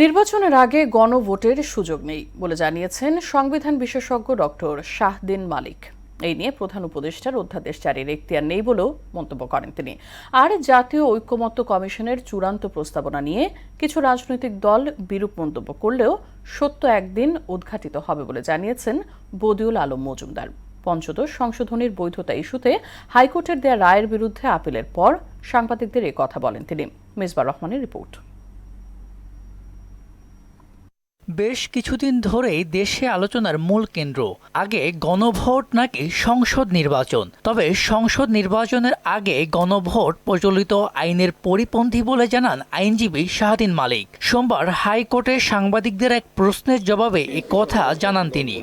নির্বাচনের আগে গণভোটের সুযোগ নেই বলে জানিয়েছেন সংবিধান বিশেষজ্ঞ ডক্টর শাহদিন মালিক। এই নিয়ে প্রধান উপদেষ্টার অধ্যাদেশ জারির এখতিয়ার নেই বলেও মন্তব্য করেন তিনি। আর জাতীয় ঐক্যমত্য কমিশনের চূড়ান্ত প্রস্তাবনা নিয়ে কিছু রাজনৈতিক দল বিরূপ মন্তব্য করলেও সত্য একদিন উদ্ঘাটিত হবে বলে জানিয়েছেন বদিউল আলম মজুমদার। পঞ্চদশ সংশোধনীর বৈধতা ইস্যুতে হাইকোর্টের দেয়া রায়ের বিরুদ্ধে আপিলের পর সাংবাদিকদের কথা বলেন তিনি। মিসবা রহমানের রিপোর্ট। বেশ কিছুদিন ধরেই দেশে আলোচনার মূল কেন্দ্র। আগে গণভোট নাকি সংসদ নির্বাচন। তবে সংসদ নির্বাচনের আগে গণভোট প্রচলিত আইনের পরিপন্থী বলে জানান আইনজীবী শাহদিন মালিক। সোমবার হাইকোর্টে সাংবাদিকদের এক প্রশ্নের জবাবে এ কথা জানান তিনি।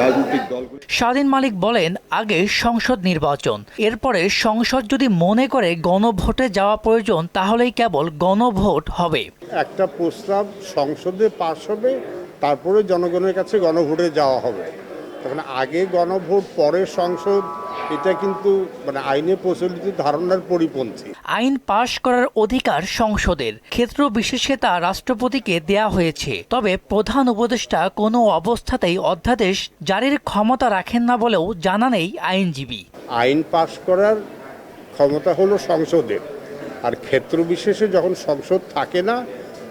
রাজনৈতিক দলগুলো স্বাধীন মালিক বলেন আগে সংসদ নির্বাচন। এরপরে সংসদ যদি মনে করে গণভোটে যাওয়া প্রয়োজন তাহলেই কেবল গণভোট হবে। একটা প্রস্তাব সংসদে পাশ হবে তারপরে জনগণের কাছে গণভোটে যাওয়া হবে। তখন আগে গণভোট পরে সংসদ এটা কিন্তু মানে আইনে প্রচলিত ধারণার পরিপন্থী। আইন পাশ করার অধিকার সংসদের। ক্ষেত্র বিশেষে তা রাষ্ট্রপতিকে দেয়া হয়েছে। তবে প্রধান উপদেষ্টা কোনো অবস্থাতেই অধ্যাদেশ জারির ক্ষমতা রাখেন না বলেও জানা নেই আইনজীবী। আইন পাশ করার ক্ষমতা হলো সংসদের। আর ক্ষেত্র বিশেষে যখন সংসদ থাকে না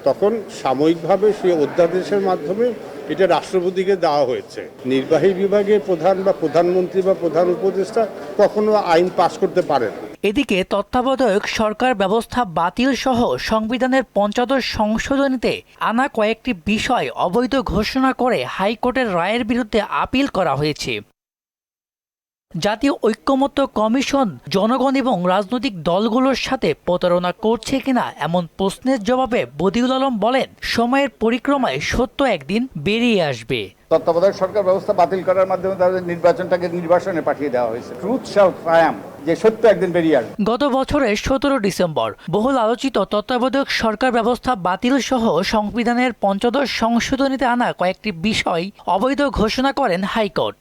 তখন সাময়িকভাবে সেই অধ্যাদেশের মাধ্যমে এটা রাষ্ট্রপতিকে দেওয়া হয়েছে। নির্বাহী বিভাগের প্রধান বা প্রধানমন্ত্রী বা প্রধান উপদেষ্টা কখনো আইন পাশ করতে পারে না। এদিকে তত্ত্বাবধায়ক সরকার ব্যবস্থা বাতিল সহ সংবিধানের পঞ্চদশ সংশোধনীতে আনা কয়েকটি বিষয় অবৈধ ঘোষণা করে হাইকোর্টের রায়ের বিরুদ্ধে আপিল করা হয়েছে। জাতীয় ঐক্যমত্য কমিশন জনগণ এবং রাজনৈতিক দলগুলোর সাথে প্রতারণা করছে কিনা এমন প্রশ্নের জবাবে বদিউল আলম বলেন সময়ের পরিক্রমায় সত্য একদিন বেরিয়ে আসবে। তত্ত্বাবধায়ক সরকার ব্যবস্থা বাতিল করার মাধ্যমে তাদের নির্বাচনটাকে নির্বাসনে পাঠিয়ে দেওয়া হয়েছে। ট্রুথ শ্যাল ট্রায়াম যে সত্য একদিন বেরিয়ে আসবে। গত বছরের সতেরো ডিসেম্বর বহুল আলোচিত তত্ত্বাবধায়ক সরকার ব্যবস্থা বাতিল সহ সংবিধানের পঞ্চদশ সংশোধনীতে আনা কয়েকটি বিষয় অবৈধ ঘোষণা করেন হাইকোর্ট।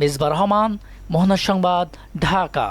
মিসবা রহমান মোহনা সংবাদ ঢাকা।